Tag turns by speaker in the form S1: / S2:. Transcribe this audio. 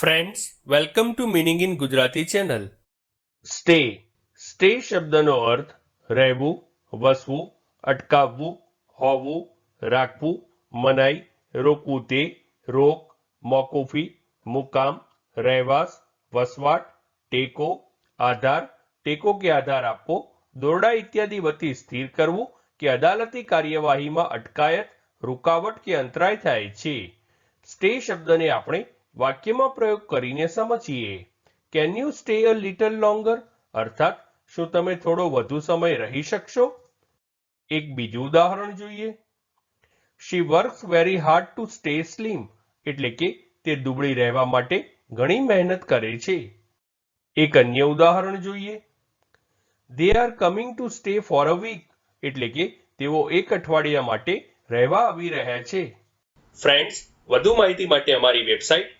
S1: Friends welcome to meaning in Gujarati channel stay stay શબ્દનો અર્થ રહેવું વસવું અટકાવવું હોવું રાખવું મનાઈ રોકવું તે રોક મોકૂફી મુકામ રહેવાસ વસવાટ ટેકો આધાર ટેકો કે આધાર આપવો દોરડા ઇત્યાદિ વતી સ્થિર કરવું કે અદાલતી કાર્યવાહીમાં અટકાયત રૂકાવટ કે અંતરાય થાય છે સ્ટે શબ્દને આપણે વાક્યમાં પ્રયોગ કરીને સમજીએ. Can you stay a little longer અર્થાત, શું તમે થોડો વધુ સમય રહી શકશો? એક બીજું ઉદાહરણ જોઈએ. She works very hard to stay slim એટલે કે તે દુબળી રહેવા માટે ઘણી મહેનત કરે છે. એક અન્ય ઉદાહરણ જોઈએ. They are coming to stay for a week એટલે કે તેઓ એક અઠવાડિયા માટે રહેવા આવી રહ્યા છે. ફ્રેન્ડ્સ વધુ માહિતી માટે અમારી website